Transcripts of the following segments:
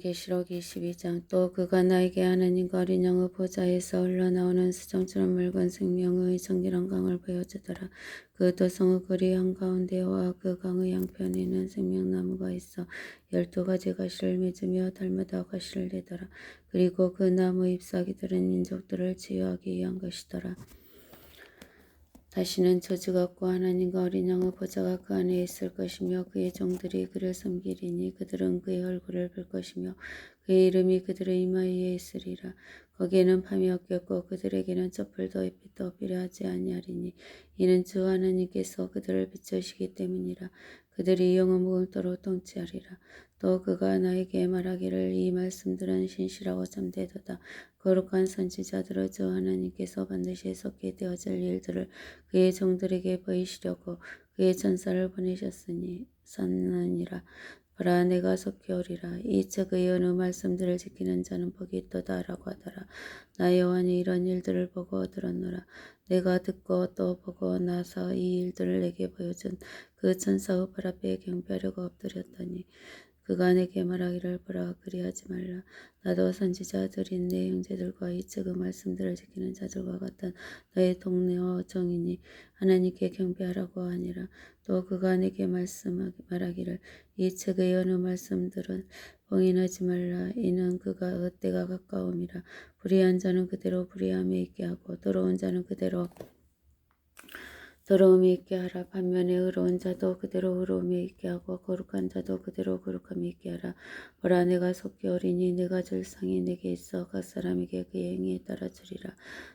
계시록 22장 또 그가 나에게 하나님과 어린 양의 보좌에서 흘러나오는 수정처럼 묽은 생명의 정결한 강을 보여주더라. 그 도성의 거리 한가운데와 그 강의 양편에는 생명나무가 있어 열두 가지 가시를 맺으며 달마다 가시를 내더라. 그리고 그 나무 잎사귀들은 민족들을 치유하기 위한 것이더라. 다시는 저주가 없고 하나님과 어린 양의 보좌가 그 안에 있을 것이며 그의 종들이 그를 섬기리니 그들은 그의 얼굴을 볼 것이며 그의 이름이 그들의 이마에 있으리라. 거기에는 밤이 없겠고 그들에게는 촛불도 햇빛도 필요하지 아니하리니 이는 주 하나님께서 그들을 비추시기 때문이라. 그들이 영원 무금토록 통치하리라. 또 그가 나에게 말하기를 이 말씀들은 신실하고 참되도다. 거룩한 선지자들을 주 하나님께서 반드시 속게 되어질 일들을 그의 종들에게 보이시려고 그의 전사를 보내셨으니 샀느니라. 보라 내가 속히 오리라. 이 책 의 어느 말씀들을 지키는 자는 복이 있도다라고 하더라. 나 여호와는 이런 일들을 보고 들었노라. 내가 듣고 또 보고 나서 이 일들을 내게 보여준 그 천사의 발 앞에 경배하려고 엎드렸더니 그가 내게 말하기를 보라 그리하지 말라. 나도 선지자들인 내 형제들과 이 책의 말씀들을 지키는 자들과 같은 너의 동네와 정이니 하나님께 경배하라고 하니라. 또 그가 내게 말씀 말하기를 이 책의 어느 말씀들은 봉인하지 말라. 이는 그가 때가 가까움이라. 불의한 자는 그대로 불의함에 있게 하고 더러운 자는 그대로 더러움이 있게 하라. 반면에 의로운 자도 그대로 의로움이 있게 하고 거룩한 자도 그대로 거룩함이 있게 하라. 보라 내가 속히 어리니 내가 줄 상이 내게 있어 각 사람에게 그의 행위에 따라 주리라.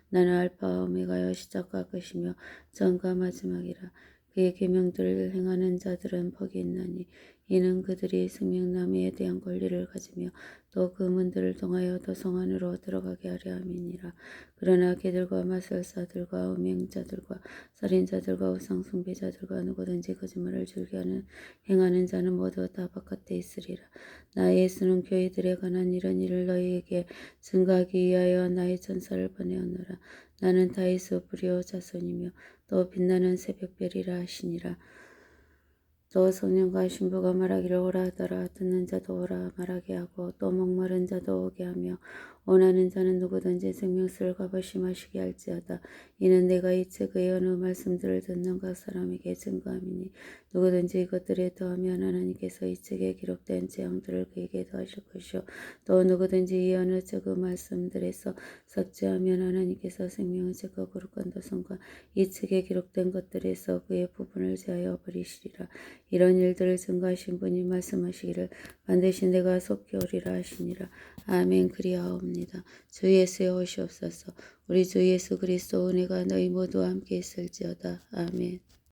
나는 알파와 오메가여 시작과 끝이며 전과 마지막이라. 그의 계명들을 행하는 자들은 복이 있나니 이는 그들이 생명나무에 대한 권리를 가지며 또 그 문들을 통하여 도성 안으로 들어가게 하려 함이니라. 그러나 개들과 마술사들과 음행자들과 살인자들과 우상숭배자들과 누구든지 거짓말을 즐겨하는 행하는 자는 모두 다 바깥에 있으리라. 나 예수는 교회들에 관한 이런 일을 너희에게 증가하기 위하여 나의 전사를 보내었노라. 나는 다이스 브리오 자손이며 또 빛나는 새벽별이라 하시니라. 또 소년과 신부가 말하기를 오라 하더라. 듣는 자도 오라 말하게 하고 또 목마른 자도 오게 하며 원하는 자는 누구든지 생명수를 값없이 마시게 할지어다. 이는 내가 이 책의 어느 말씀들을 듣는 각 사람에게 증거함이니 누구든지 이것들에 더하면 하나님께서 이 책에 기록된 재앙들을 그에게 더하실 것이요. 또 누구든지 이 어느 책의 말씀들에서 삭제하면 하나님께서 생명의 책과 거룩한 도성과 이 책에 기록된 것들에서 그의 부분을 제하여 버리시리라 이런 일들을 증거하신 분이 말씀하시기를 반드시 내가 속히 오리라 하시니라. 아멘 그리하옵니다. 주 예수의 오시옵소서. 우리 주 예수 그리스도 은혜가 너희 모두와 함께 있을지어다. 아멘.